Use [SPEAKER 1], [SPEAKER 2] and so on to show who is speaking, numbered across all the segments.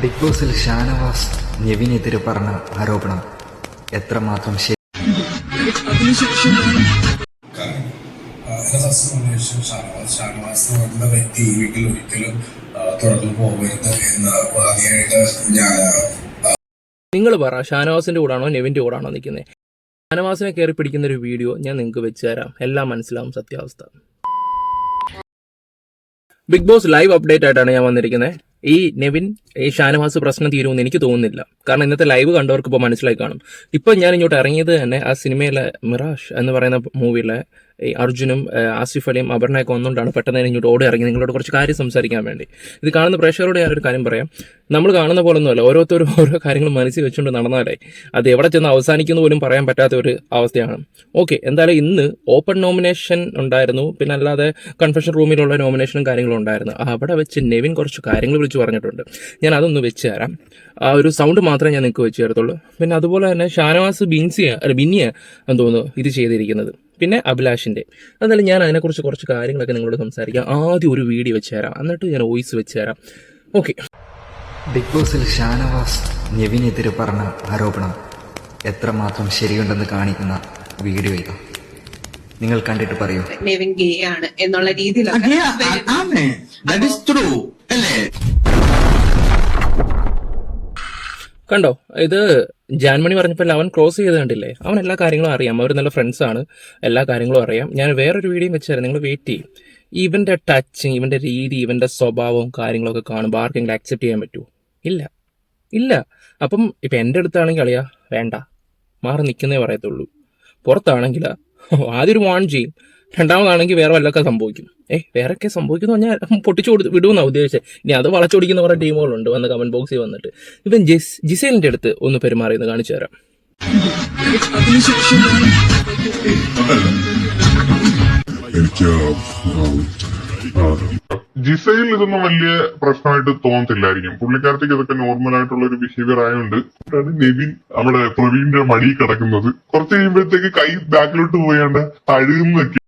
[SPEAKER 1] Big ബോസിൽ ഷാനവാസ് നെവിനെതിരെ പറഞ്ഞ ആരോപണം എത്രമാത്രം ശരി?
[SPEAKER 2] ഷാനവാസ് എന്ന് വ്യക്തി വീട്ടിൽ ഒരിക്കലും തുറന്നു പോകരുത് എന്ന് ആദ്യമായിട്ട് ഞാൻ
[SPEAKER 3] നിങ്ങൾ പറ ഷാനവാസിന്റെ കൂടാണോ നെവിന്റെ കൂടാണോ നിൽക്കുന്നത് ഷാനവാസിനെ കയറി പിടിക്കുന്ന ഒരു വീഡിയോ ഞാൻ നിങ്ങൾക്ക് വെച്ച് തരാം. എല്ലാം മനസ്സിലാവും സത്യാവസ്ഥ. ബിഗ് ബോസ് ലൈവ് അപ്ഡേറ്റ് ആയിട്ടാണ് ഞാൻ വന്നിരിക്കുന്നത് ഈ നെവിൻ ഈ ഷാനവാസ് പ്രശ്നം തീരുമെന്ന് എനിക്ക് തോന്നുന്നില്ല. കാരണം ഇന്നത്തെ ലൈവ് കണ്ടവർക്ക് ഇപ്പോൾ മനസ്സിലായി കാണും. ഇപ്പൊ ഞാൻ ഇങ്ങോട്ട് ഇറങ്ങിയത് തന്നെ ആ സിനിമയിലെ മിറാഷ് എന്ന് പറയുന്ന മൂവിയിലെ ഈ അർജുനും ആസിഫ് അലിയും അപർണയൊക്കെ ഒന്നുകൊണ്ടാണ് പെട്ടെന്ന് ഇങ്ങോട്ട് ഓടി ഇറങ്ങി നിങ്ങളോട് കുറച്ച് കാര്യം സംസാരിക്കാൻ വേണ്ടി. ഇത് കാണുന്ന പ്രേക്ഷകരോട് ഞാനൊരു കാര്യം പറയാം. നമ്മൾ കാണുന്ന പോലെ ഒന്നുമല്ല ഓരോരുത്തരും ഓരോ കാര്യങ്ങൾ മനസ്സിൽ വെച്ചുകൊണ്ട് നടന്നാലേ അത് എവിടെ ചെന്ന് അവസാനിക്കുന്നു പോലും പറയാൻ പറ്റാത്ത ഒരു അവസ്ഥയാണ്. ഓക്കെ എന്തായാലും ഇന്ന് ഓപ്പൺ നോമിനേഷൻ ഉണ്ടായിരുന്നു. പിന്നെ അല്ലാതെ കൺഫെഷൻ റൂമിലുള്ള നോമിനേഷനും കാര്യങ്ങളും ഉണ്ടായിരുന്നു. അവിടെ വെച്ച് നെവിൻ കുറച്ച് കാര്യങ്ങൾ വിളിച്ചു പറഞ്ഞിട്ടുണ്ട്. ഞാൻ അതൊന്ന് വെച്ച് തരാം. ആ ഒരു സൗണ്ട് മാത്രമേ ഞാൻ നിങ്ങൾക്ക് വെച്ച് തരത്തുള്ളൂ. പിന്നെ അതുപോലെ തന്നെ ഷാനവാസ് ബിൻസിയ അല്ല ബിന്നിയ എന്ന് തോന്നുന്നു ഇത് ചെയ്തിരിക്കുന്നത്. പിന്നെ അഭിലാഷിന്റെ. എന്നാലും ഞാൻ അതിനെക്കുറിച്ച് കുറച്ച് കാര്യങ്ങളൊക്കെ നിങ്ങളോട് സംസാരിക്കാം. ആദ്യം ഒരു വീഡിയോ വെച്ച് തരാം. എന്നിട്ട് ഞാൻ വോയിസ് വെച്ച് തരാം. ഓക്കെ
[SPEAKER 1] ബിഗ് ബോസിൽ ഷാനവാസ് നെവിനെതിരെ പറഞ്ഞ ആരോപണം എത്രമാത്രം ശരിയുണ്ടെന്ന് കാണിക്കുന്ന വീഡിയോ ഇതാ. നിങ്ങൾ കണ്ടിട്ട് പറയൂ.
[SPEAKER 4] നെവിൻ ഗേ ആണ് എന്നുള്ള രീതിയിലൊക്കെ
[SPEAKER 5] അല്ലേ?
[SPEAKER 3] കണ്ടോ? ഇത് ജാൻമണി പറഞ്ഞപ്പോൾ അവൻ ക്രോസ് ചെയ്ത് കണ്ടില്ലേ? അവൻ എല്ലാ കാര്യങ്ങളും അറിയാം. അവർ നല്ല ഫ്രണ്ട്സ് ആണ്. എല്ലാ കാര്യങ്ങളും അറിയാം. ഞാൻ വേറൊരു വീഡിയോ വെച്ചായിരുന്നു നിങ്ങൾ വെയിറ്റ് ചെയ്യും. ഇവന്റെ ടച്ച് ഇവന്റെ രീതി ഇവന്റെ സ്വഭാവവും കാര്യങ്ങളൊക്കെ കാണുമ്പോൾ ആർക്കെങ്കിലും അക്സെപ്റ്റ് ചെയ്യാൻ പറ്റുമോ ഇല്ല. ഇല്ല. അപ്പം ഇപ്പം എന്റെ അടുത്താണെങ്കിൽ അളിയാ വേണ്ട. മാറി നിൽക്കുന്നേ പറയത്തുള്ളൂ. പുറത്താണെങ്കിൽ ആദ്യം ഒരു വാൺ ചെയ്യും. രണ്ടാമതാണെങ്കിൽ വേറെ വല്ലതൊക്കെ സംഭവിക്കും ഏ വേറൊക്കെ സംഭവിക്കുന്നു പറഞ്ഞാൽ പൊട്ടിച്ചു കൊടുത്ത് വിടുമെന്നാണ് ഉദ്ദേശിച്ചത്. ഇനി അത് വളച്ചൊടിക്കുന്ന കുറേ ടീമുകളുണ്ട് വന്ന് കമന്റ് ബോക്സിൽ വന്നിട്ട്. ഇവൻ ജിസ് ജിസേലിന്റെ അടുത്ത് ഒന്ന് പെരുമാറിയെന്ന് കാണിച്ചു തരാം.
[SPEAKER 6] ജിസയിൽ ഇതൊന്നും വലിയ പ്രശ്നമായിട്ട് തോന്നത്തില്ലായിരിക്കും. പുള്ളിക്കാരത്തേക്ക് ഇതൊക്കെ നോർമൽ ആയിട്ടുള്ള ഒരു ബിഹേവിയർ ആയതുകൊണ്ട് നെവിൻ നമ്മുടെ പ്രവീണിന്റെ മടി കിടക്കുന്നത്. കുറച്ച് കഴിയുമ്പോഴത്തേക്ക് കൈ ബാക്കിലോട്ട് പോയാണ്ട് തഴുകുന്നൊക്കെ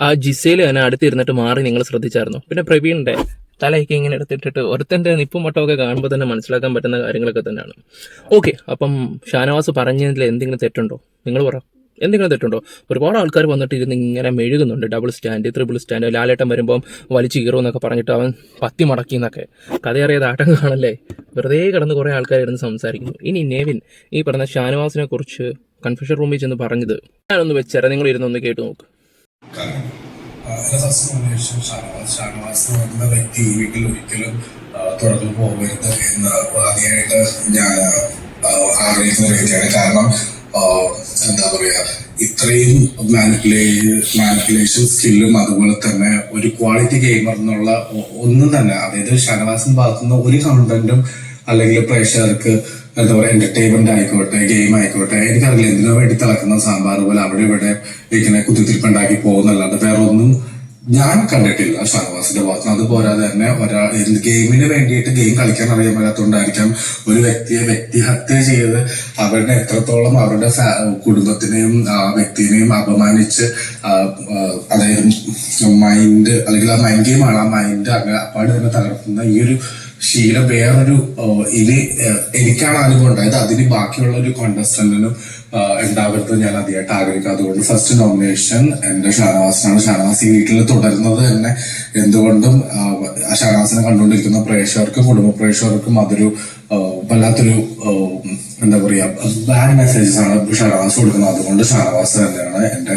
[SPEAKER 3] ആ ജിസയിൽ തന്നെ അടുത്തിരുന്നിട്ട് മാറി നിങ്ങൾ ശ്രദ്ധിച്ചായിരുന്നു. പിന്നെ പ്രവീണിന്റെ തലയൊക്കെ ഇങ്ങനെ എടുത്തിട്ടിട്ട് ഒരുത്തന്റെ നിപ്പും മട്ടമൊക്കെ കാണുമ്പോൾ തന്നെ മനസ്സിലാക്കാൻ പറ്റുന്ന കാര്യങ്ങളൊക്കെ തന്നെയാണ്. ഓക്കെ അപ്പം ഷാനവാസ് പറഞ്ഞതിൽ എന്തെങ്കിലും തെറ്റുണ്ടോ? നിങ്ങൾ പറ. എന്തെങ്കിലും തെറ്റുണ്ടോ? ഒരുപാട് ആൾക്കാർ വന്നിട്ട് ഇരുന്ന് ഇങ്ങനെ മെഴുകുന്നുണ്ട്. Double stand triple stand Lalettan വരുമ്പോൾ വലിച്ചു കീറുമെന്നൊക്കെ പറഞ്ഞിട്ട് അവൻ പത്തി മടക്കി എന്നൊക്കെ. കഥയറിയത് ആട്ടം കാണല്ലേ? വെറുതെ കിടന്ന് കുറേ ആൾക്കാർ ഇരുന്ന് സംസാരിക്കുന്നു. ഇനി നെവിൻ ഈ പറഞ്ഞ ഷാനവാസിനെ കുറിച്ച് കൺഫ്യൂഷൻ റൂമിൽ ചെന്ന് പറഞ്ഞത് ഞാനൊന്ന് വെച്ചേരാം. നിങ്ങൾ ഇരുന്നൊന്ന് കേട്ട് നോക്ക്.
[SPEAKER 2] കാരണം അന്വേഷിച്ചു ഷാനവാസ് എന്ന് വ്യക്തി ഈ വീട്ടിൽ ഒരിക്കലും തുറന്നു പോകരുത് എന്ന് ആദ്യമായിട്ട് ഞാൻ ആഗ്രഹിക്കുന്ന വ്യക്തിയാണ്. കാരണം എന്താ പറയാ ഇത്രയും മാനിപ്പുലേ മാനിപ്പുലേഷൻ സ്കില്ലും അതുപോലെ തന്നെ ഒരു ക്വാളിറ്റി ഗെയിമർ എന്നുള്ള ഒന്നും തന്നെ അതായത് ഷാനവാസിന്റെ ഭാഗത്തുനിന്ന് ഒരു കണ്ടന്റും അല്ലെങ്കിൽ പ്രേക്ഷകർക്ക് എന്താ പറയുക എന്റർടൈൻമെന്റ് ആയിക്കോട്ടെ ഗെയിം ആയിക്കോട്ടെ എനിക്കറിയില്ല എന്തിനോ വേണ്ടി തിളക്കുന്ന സാമ്പാർ പോലെ അവിടെ ഇവിടെ ഇങ്ങനെ കുത്തിത്തിരിപ്പുണ്ടാക്കി പോകുന്നല്ലാണ്ട് വേറെ ഒന്നും ഞാൻ കണ്ടിട്ടില്ല ഷാനവാസിന്റെ ഭാഗത്ത്. നിന്ന് അതുപോരാതെ തന്നെ ഒരാൾ ഗെയിമിന് വേണ്ടിയിട്ട് ഗെയിം കളിക്കാൻ അറിയാൻ പറ്റാത്തോണ്ടായിരിക്കാം ഒരു വ്യക്തിയെ വ്യക്തിഹത്യ ചെയ്ത് അവരുടെ എത്രത്തോളം അവരുടെ കുടുംബത്തിനെയും ആ വ്യക്തിനെയും അപമാനിച്ച് അതായത് മൈൻഡ് അല്ലെങ്കിൽ ആ മൈൻഡ് ഗെയിമാണ് ആ മൈൻഡ് അങ്ങനെ അപ്പാട് തന്നെ തകർക്കുന്ന ഈ ഒരു ശീലം വേറൊരു ഇത് എനിക്കാണ് അനുഭവം ഉണ്ടായത് അതിന് ബാക്കിയുള്ള ഒരു കോണ്ടസ്റ്റന്റിനും ഉണ്ടാവരുത് ഞാൻ അധികമായിട്ട് ആഗ്രഹിക്കുക അതുകൊണ്ട് ഫസ്റ്റ് നോമിനേഷൻ എന്റെ ഷാനവാസിനാണ്. ഷാനവാസ് ഈ വീട്ടിൽ തുടരുന്നത് തന്നെ എന്തുകൊണ്ടും ഷാനവാസിനെ കണ്ടുകൊണ്ടിരിക്കുന്ന പ്രേക്ഷകർക്കും കുടുംബ പ്രേക്ഷകർക്കും അതൊരു വല്ലാത്തൊരു എന്താ പറയാ ബാഡ് മെസ്സേജസ് ആണ് ഷാനവാസ് കൊടുക്കുന്നത്. അതുകൊണ്ട് ഷാനവാസ് തന്നെയാണ് എന്റെ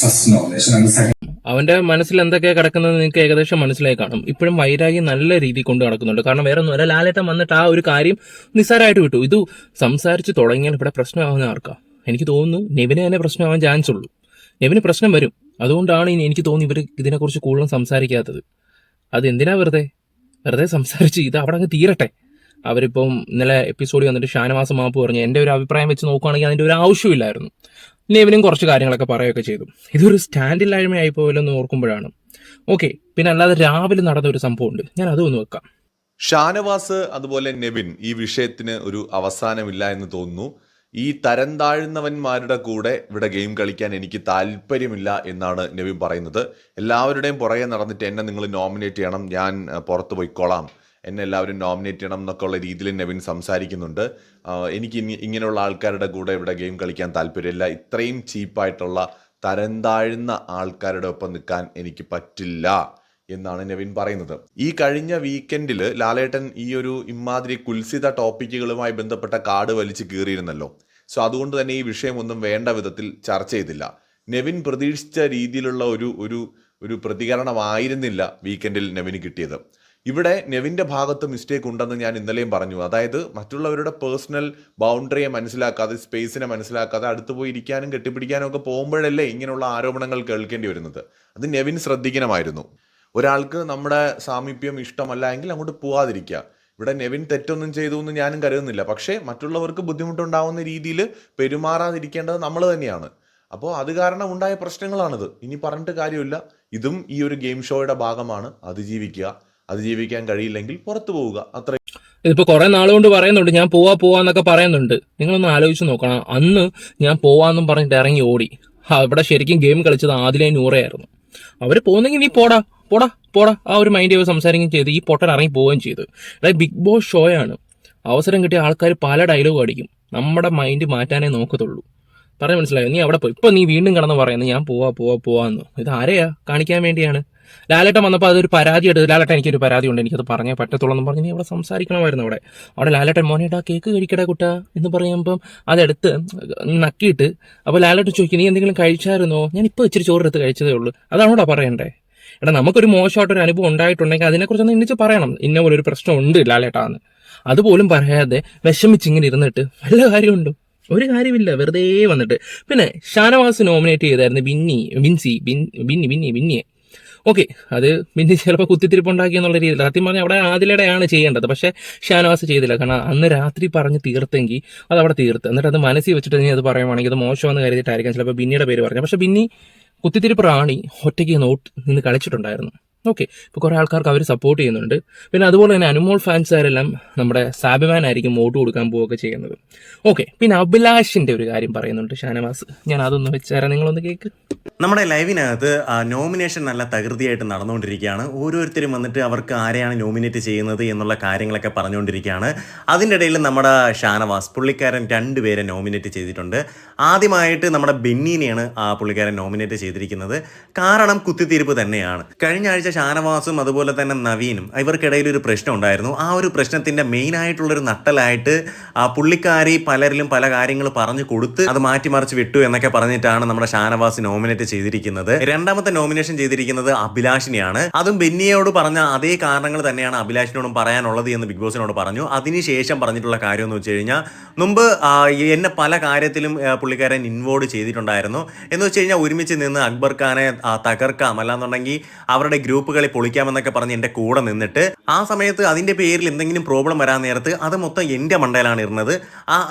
[SPEAKER 2] ഫസ്റ്റ് നോമിനേഷൻ ആൻഡ് സെക്കൻഡ്
[SPEAKER 3] അവന്റെ മനസ്സിൽ എന്തൊക്കെയാണ് കിടക്കുന്നത് നിങ്ങൾക്ക് ഏകദേശം മനസ്സിലായി കാണും. ഇപ്പോഴും വൈരാഗി നല്ല രീതിയിൽ കൊണ്ട് നടക്കുന്നുണ്ട്. കാരണം വേറെ ഒന്നുമല്ല ലാലേട്ടൻ വന്നിട്ട് ആ ഒരു കാര്യം നിസ്സാരമായിട്ട് വിട്ടു. ഇത് സംസാരിച്ച് തുടങ്ങിയാൽ ഇവിടെ പ്രശ്നമാവുന്ന ആർക്കാ? എനിക്ക് തോന്നുന്നു നെവിന് തന്നെ പ്രശ്നമാവാൻ ചാൻസ് ഉള്ളൂ. നെവിന് പ്രശ്നം വരും. അതുകൊണ്ടാണ് ഇനി എനിക്ക് തോന്നുന്നു ഇവർ ഇതിനെക്കുറിച്ച് കൂടുതലും സംസാരിക്കാത്തത്. അത് എന്തിനാ വെറുതെ? വെറുതെ സംസാരിച്ച് ഇത് അവിടെ അങ്ങ് തീരട്ടെ. അവരിപ്പം ഇന്നലെ എപ്പിസോഡ് വന്നിട്ട് ഷാനവാസ മാപ്പ് പറഞ്ഞു. എന്റെ ഒരു അഭിപ്രായം വെച്ച് നോക്കുകയാണെങ്കിൽ അതിന്റെ ഒരു ആവശ്യമില്ലായിരുന്നു. നെവിനും കുറച്ച് കാര്യങ്ങളൊക്കെ പറയുകയൊക്കെ ചെയ്തു. ഇതൊരു സ്റ്റാൻഡില്ലായ്മയായി പോലെന്ന് ഓർക്കുമ്പോഴാണ്. ഓക്കെ പിന്നെ അല്ലാതെ രാവിലെ നടന്ന ഒരു സംഭവമുണ്ട്. ഞാൻ അതൊന്ന് വെക്കാം.
[SPEAKER 7] ഷാനവാസ് അതുപോലെ നെവിൻ ഈ വിഷയത്തിന് ഒരു അവസാനമില്ല എന്ന് തോന്നുന്നു. ഈ തരം താഴ്ന്നവന്മാരുടെ കൂടെ ഇവിടെ ഗെയിം കളിക്കാൻ എനിക്ക് താല്പര്യമില്ല എന്നാണ് നെവിൻ പറയുന്നത്. എല്ലാവരുടെയും പുറകെ നടന്നിട്ട് എന്നെ നിങ്ങൾ നോമിനേറ്റ് ചെയ്യണം. ഞാൻ പുറത്ത് പോയിക്കോളാം. എന്നെ എല്ലാവരും നോമിനേറ്റ് ചെയ്യണം എന്നൊക്കെ ഉള്ള രീതിയിൽ നവീൻ സംസാരിക്കുന്നുണ്ട്. എനിക്ക് ഇങ്ങനെയുള്ള ആൾക്കാരുടെ കൂടെ ഇവിടെ ഗെയിം കളിക്കാൻ താല്പര്യമില്ല. ഇത്രയും ചീപ്പായിട്ടുള്ള തരം താഴ്ന്ന ആൾക്കാരുടെ ഒപ്പം നിൽക്കാൻ എനിക്ക് പറ്റില്ല എന്നാണ് നവീൻ പറയുന്നത്. ഈ കഴിഞ്ഞ വീക്കെൻഡിൽ ലാലേട്ടൻ ഈ ഒരു ഇമാതിരി കുൽസിത ടോപ്പിക്കുകളുമായി ബന്ധപ്പെട്ട കാർഡ് വലിച്ചു കീറിയിരുന്നല്ലോ. സോ അതുകൊണ്ട് തന്നെ ഈ വിഷയമൊന്നും വേണ്ട വിധത്തിൽ ചർച്ച ചെയ്തില്ല. നെവിൻ പ്രതീക്ഷിച്ച രീതിയിലുള്ള ഒരു ഒരു ഒരു പ്രതികരണമായിരുന്നില്ല വീക്കെൻഡിൽ നെവിന് കിട്ടിയത്. ഇവിടെ നെവിന്റെ ഭാഗത്ത് മിസ്റ്റേക്ക് ഉണ്ടെന്ന് ഞാൻ ഇന്നലെയും പറഞ്ഞു. അതായത് മറ്റുള്ളവരുടെ പേഴ്സണൽ ബൗണ്ടറിയെ മനസ്സിലാക്കാതെ സ്പേസിനെ മനസ്സിലാക്കാതെ അടുത്ത് പോയി ഇരിക്കാനും കെട്ടിപ്പിടിക്കാനും ഒക്കെ പോകുമ്പോഴല്ലേ ഇങ്ങനെയുള്ള ആരോപണങ്ങൾ കേൾക്കേണ്ടി വരുന്നത്. അത് നെവിൻ ശ്രദ്ധിക്കണമായിരുന്നു. ഒരാൾക്ക് നമ്മുടെ സാമീപ്യം ഇഷ്ടമല്ല എങ്കിൽ അങ്ങോട്ട് പോവാതിരിക്കുക. ഇവിടെ നെവിൻ തെറ്റൊന്നും ചെയ്തു എന്ന് ഞാനും കരുതുന്നില്ല. പക്ഷേ മറ്റുള്ളവർക്ക് ബുദ്ധിമുട്ടുണ്ടാവുന്ന രീതിയിൽ പെരുമാറാതിരിക്കേണ്ടത് നമ്മൾ തന്നെയാണ്. അപ്പോൾ അത് കാരണം ഉണ്ടായ പ്രശ്നങ്ങളാണിത്. ഇനി പറഞ്ഞിട്ട് കാര്യമില്ല. ഇതും ഈ ഒരു ഗെയിം ഷോയുടെ ഭാഗമാണ്. അതിജീവിക്കുക. അതിജീവിക്കാൻ കഴിയില്ലെങ്കിൽ പുറത്തു പോവുക. അത്ര
[SPEAKER 3] ഇതിപ്പോ കുറെ നാളുകൊണ്ട് പറയുന്നുണ്ട് ഞാൻ പോവാ പോവാന്നൊക്കെ പറയുന്നുണ്ട്. നിങ്ങളൊന്ന് ആലോചിച്ച് നോക്കണം. അന്ന് ഞാൻ പോവാന്നും പറഞ്ഞിട്ട് ഇറങ്ങി ഓടി. അവിടെ ശരിക്കും ഗെയിം കളിച്ചത് ആദിലെ നൂറയായിരുന്നു. അവർ പോകുന്നെങ്കിൽ നീ പോടാ പോടാ പോടാ. ആ ഒരു മൈൻഡ് ചെയ്ത് സംസാരിക്കുകയും ചെയ്ത്. ഈ പൊട്ടൻ ഇറങ്ങി പോവുകയും ചെയ്തു. അതായത് ബിഗ് ബോസ് ഷോയാണ് അവസരം കിട്ടിയ ആൾക്കാർ പല ഡയലോഗ് അടിക്കും. നമ്മുടെ മൈൻഡ് മാറ്റാനേ നോക്കത്തുള്ളൂ. പറയാൻ മനസ്സിലായോ? നീ അവിടെ പോയി. ഇപ്പൊ നീ വീണ്ടും കിടന്ന് പറയുന്നത് ഞാൻ പോവാ പോവാ പോവാന്ന് ഇത് ആരെയാ? കാണിക്കാൻ വേണ്ടിയാണ്. ലാലേട്ടൻ വന്നപ്പോൾ അതൊരു പരാതി എടുത്ത് ലാലേട്ടൻ എനിക്കൊരു പരാതി ഉണ്ട് എനിക്കത് പറഞ്ഞേ പറ്റത്തുള്ളൂ എന്ന് പറഞ്ഞ് നീ അവിടെ സംസാരിക്കണമായിരുന്നു അവിടെ. അവിടെ ലാലേട്ടൻ മോനേട്ടാ കേക്ക് കഴിക്കടാ കുട്ടാ എന്ന് പറയുമ്പം അതെടുത്ത് നക്കിയിട്ട് അപ്പോൾ ലാലേട്ടൻ ചോദിക്കും നീ എന്തെങ്കിലും കഴിച്ചായിരുന്നോ? ഞാൻ ഇപ്പോൾ ഇച്ചിരി ചോറ് എടുത്ത് കഴിച്ചതേ ഉള്ളൂ. അതാണോടാ പറയണ്ടേ? എടാ നമുക്കൊരു മോശമായിട്ടൊരു അനുഭവം ഉണ്ടായിട്ടുണ്ടെങ്കിൽ അതിനെക്കുറിച്ചൊന്ന് എണ്ണിച്ച് പറയണം. ഇന്ന പോലെ ഒരു പ്രശ്നം ഉണ്ട് ലാലേട്ടാന്ന്. അതുപോലും പറയാതെ വിഷമിച്ചിങ്ങനെ ഇരുന്നിട്ട് വല്ല കാര്യമുണ്ടോ? ഒരു കാര്യമില്ല വെറുതെ വന്നിട്ട്. പിന്നെ ഷാനവാസ് നോമിനേറ്റ് ചെയ്തായിരുന്നു ബിന്നി ബിൻസി ബിൻ ബിന്നി ബിന്നി ബിന്നിയെ. ഓക്കെ അത് മിന്നി ചിലപ്പോൾ കുത്തിത്തിരിപ്പുണ്ടാക്കി എന്നുള്ള രീതിയിൽ. സത്യം പറഞ്ഞാൽ അവിടെ ആദിലടെയാണ് ചെയ്യേണ്ടത്. പക്ഷേ ഷാനവാസ് ചെയ്തില്ല. കാരണം അന്ന് രാത്രി പറഞ്ഞ് തീർത്തെങ്കിൽ അത് അവിടെ തീർത്ത്. എന്നിട്ട് അത് മനസ്സിൽ വെച്ചിട്ട് നീ അത് പറയുവാണെങ്കിൽ അത് മോശമെന്ന് കരുതിയിട്ടായിരിക്കും ചിലപ്പോൾ ബിന്നിയുടെ പേര് പറഞ്ഞു പക്ഷേ ബിന്നി കുത്തിത്തിരിപ്പ് റാണി ഒറ്റയ്ക്ക് നോട്ട് നിന്ന് കളിച്ചിട്ടുണ്ടായിരുന്നു. ഓക്കെ ഇപ്പോൾ കുറേ ആൾക്കാർക്ക് അവർ സപ്പോർട്ട് ചെയ്യുന്നുണ്ട്. പിന്നെ അതുപോലെ തന്നെ അനുമോൾ ഫാൻസുകാരെല്ലാം നമ്മുടെ സാബിമാൻ ആയിരിക്കും വോട്ട് കൊടുക്കാൻ പോവുകയൊക്കെ ചെയ്യുന്നത്. ഓക്കെ പിന്നെ അഭിലാഷിന്റെ ഒരു കാര്യം പറയുന്നുണ്ട് ഷാനവാസ്. ഞാൻ അതൊന്ന് വെച്ചാരാ നിങ്ങളൊന്ന് കേൾക്ക്
[SPEAKER 8] നമ്മുടെ ലൈവിനകത്ത് നോമിനേഷൻ നല്ല തകൃതിയായിട്ട് നടന്നുകൊണ്ടിരിക്കുകയാണ്. ഓരോരുത്തരും വന്നിട്ട് അവർക്ക് ആരെയാണ് നോമിനേറ്റ് ചെയ്യുന്നത് എന്നുള്ള കാര്യങ്ങളൊക്കെ പറഞ്ഞുകൊണ്ടിരിക്കുകയാണ്. അതിന്റെ ഇടയിൽ നമ്മുടെ ഷാനവാസ് പുള്ളിക്കാരൻ രണ്ടുപേരെ നോമിനേറ്റ് ചെയ്തിട്ടുണ്ട്. ആദ്യമായിട്ട് നമ്മുടെ ബെന്നീനെയാണ് ആ പുള്ളിക്കാരൻ നോമിനേറ്റ് ചെയ്തിരിക്കുന്നത്. കാരണം കുത്തിത്തീർപ്പ് തന്നെയാണ്. കഴിഞ്ഞ ആഴ്ച ഷാനവാസും അതുപോലെ തന്നെ നവീനും ഇവർക്കിടയിൽ ഒരു പ്രശ്നം ഉണ്ടായിരുന്നു. ആ ഒരു പ്രശ്നത്തിന്റെ മെയിനായിട്ടുള്ളൊരു നട്ടലായിട്ട് ആ പുള്ളിക്കാരി പലരിലും പല കാര്യങ്ങൾ പറഞ്ഞു കൊടുത്ത് അത് മാറ്റിമറിച്ച് വിട്ടു എന്നൊക്കെ പറഞ്ഞിട്ടാണ് നമ്മുടെ ഷാനവാസ് നോമിനേറ്റ് ചെയ്തിരിക്കുന്നത്. രണ്ടാമത്തെ നോമിനേഷൻ ചെയ്തിരിക്കുന്നത് അഭിലാഷിനെയാണ്. അതും ബെന്നിയോട് പറഞ്ഞ അതേ കാരണങ്ങൾ തന്നെയാണ് അഭിലാഷിനോടും പറയാനുള്ളത് എന്ന് ബിഗ് ബോസിനോട് പറഞ്ഞു. അതിനുശേഷം പറഞ്ഞിട്ടുള്ള കാര്യം എന്ന് വെച്ച് കഴിഞ്ഞാൽ മുമ്പ് എന്നെ പല കാര്യത്തിലും പുള്ളിക്കാരൻ ഇൻവോൾവ് ചെയ്തിട്ടുണ്ടായിരുന്നു. എന്ന് വെച്ച് കഴിഞ്ഞാൽ ഒരുമിച്ച് നിന്ന് അക്ബർ ഖാനെ തകർക്കാം. അല്ലാന്നുണ്ടെങ്കിൽ അവരുടെ ഗ്രൂപ്പുകളെ പൊളിക്കാമെന്നൊക്കെ പറഞ്ഞ് എന്റെ കൂടെ നിന്നിട്ട് ആ സമയത്ത് അതിന്റെ പേരിൽ എന്തെങ്കിലും പ്രോബ്ലം വരാൻ നേരത്ത് അത് മൊത്തം എന്റെ മണ്ടയിലാണ് ഇരുന്നത്.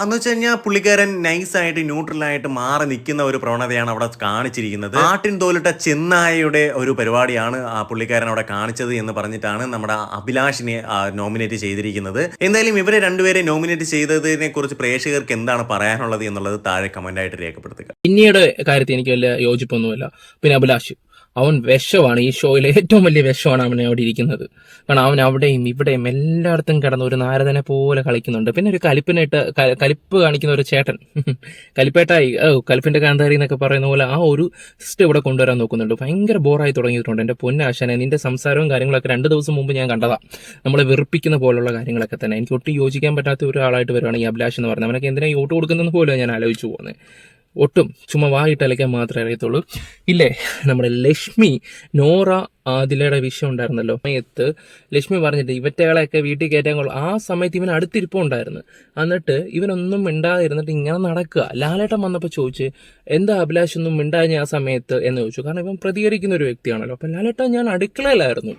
[SPEAKER 8] എന്ന് വെച്ച് കഴിഞ്ഞാൽ പുള്ളിക്കാരൻ നൈസായിട്ട് ന്യൂട്രലായിട്ട് മാറി നിൽക്കുന്ന ഒരു പ്രവണതയാണ് അവിടെ കാണിച്ചിരിക്കുന്നത്. ആട്ടിൻ തോലിട്ട ചെന്നായയുടെ ഒരു പരിപാടിയാണ് ആ പുള്ളിക്കാരൻ അവിടെ കാണിച്ചത് എന്ന് പറഞ്ഞിട്ടാണ് നമ്മുടെ അഭിലാഷിനെ നോമിനേറ്റ് ചെയ്തിരിക്കുന്നത്. എന്തായാലും ഇവരെ രണ്ടുപേരെ നോമിനേറ്റ് ചെയ്തതിനെ കുറിച്ച് പ്രേക്ഷകർക്ക് എന്താണ് പറയാനുള്ളത് എന്നുള്ളത് താഴെ കമന്റ് ആയിട്ട് രേഖപ്പെടുത്തുക.
[SPEAKER 3] പിന്നീട് കാര്യത്തിൽ എനിക്ക് വലിയ യോജിപ്പൊന്നുമില്ല. പിന്നെ അഭിലാഷ്. അവൻ വിഷമാണ് ഈ ഷോയിലെ ഏറ്റവും വലിയ വിഷമാണ് അവൻ അവിടെ ഇരിക്കുന്നത്. കാരണം അവൻ അവിടെയും ഇവിടെയും എല്ലായിടത്തും കിടന്ന് ഒരു നാരദനെ പോലെ കളിക്കുന്നുണ്ട്. പിന്നെ ഒരു കലിപ്പിനായിട്ട് കലിപ്പ് കാണിക്കുന്ന ഒരു ചേട്ടൻ. കലിപ്പേട്ടായി കലിപ്പിന്റെ കാന്താരി എന്നൊക്കെ പറയുന്ന പോലെ ആ ഒരു സിസ്റ്റം ഇവിടെ കൊണ്ടുവരാൻ നോക്കുന്നുണ്ട്. ഭയങ്കര ബോറായി തുടങ്ങിയിട്ടുണ്ട്. എന്റെ പൊന്നാശാനെ നിന്റെ സംസാരവും കാര്യങ്ങളൊക്കെ രണ്ട് ദിവസം മുമ്പ് ഞാൻ കണ്ടതാ. നമ്മളെ വെറുപ്പിക്കുന്ന പോലുള്ള കാര്യങ്ങളൊക്കെ തന്നെ. എനിക്ക് ഒട്ടും യോജിക്കാൻ പറ്റാത്ത ഒരാളായിട്ട് വരുവാണ് ഈ അഭിലാഷ് എന്ന് പറയുന്നത് അവനൊക്കെ എന്തിനാ ഈ ഓട്ട് കൊടുക്കുന്നത് പോലും ഞാൻ ആലോചിച്ചു പോകുന്നത് ഒട്ടും ചുമ്മാ വായിട്ട് അലയ്ക്കാൻ മാത്രമേ അറിയത്തുള്ളൂ. ഇല്ലേ നമ്മുടെ ലക്ഷ്മി നോറ ആദിലയുടെ വിഷയം ഉണ്ടായിരുന്നല്ലോ. സമയത്ത് ലക്ഷ്മി പറഞ്ഞിട്ട് ഇവറ്റകളെയൊക്കെ വീട്ടിൽ കയറ്റാൻ കൊള്ളു. ആ സമയത്ത് ഇവൻ അടുത്തിരിപ്പുണ്ടായിരുന്നു. എന്നിട്ട് ഇവനൊന്നും മിണ്ടാതിരുന്നിട്ട് ഇങ്ങനെ നടക്കുക. ലാലേട്ടൻ വന്നപ്പോൾ ചോദിച്ച് എന്താ അഭിലാഷ് ഒന്നും മിണ്ടാഞ്ഞ ആ സമയത്ത്? എന്ന് ചോദിച്ചു. കാരണം ഇവൻ പ്രതികരിക്കുന്ന ഒരു വ്യക്തിയാണല്ലോ. അപ്പം ലാലേട്ടൻ ഞാൻ അടുക്കളയിലായിരുന്നു.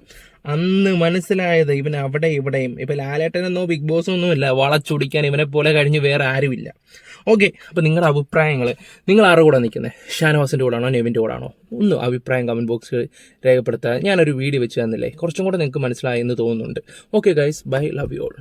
[SPEAKER 3] അന്ന് മനസ്സിലായത് ഇവൻ അവിടെ ഇവിടെയും. ഇപ്പം ലാലേട്ടനെന്നോ ബിഗ് ബോസും ഒന്നുമില്ല വളച്ചൊടിക്കാൻ ഇവനെ പോലെ കഴിഞ്ഞ് വേറെ ആരുമില്ല. ഓക്കെ അപ്പം നിങ്ങളുടെ അഭിപ്രായങ്ങൾ. നിങ്ങൾ ആരുടെ കൂടെ നിൽക്കുന്നത്? ഷാനവാസിന്റെ കൂടാണോ നെവിന്റെ കൂടാണോ ഒന്ന് അഭിപ്രായം കമന്റ് ബോക്സിൽ രേഖപ്പെടുത്താൻ ഞാനൊരു വീഡിയോ വെച്ച് തന്നില്ലേ? കുറച്ചും കൂടെ നിങ്ങൾക്ക് മനസ്സിലായി എന്ന് തോന്നുന്നുണ്ട്. Okay guys bye love you all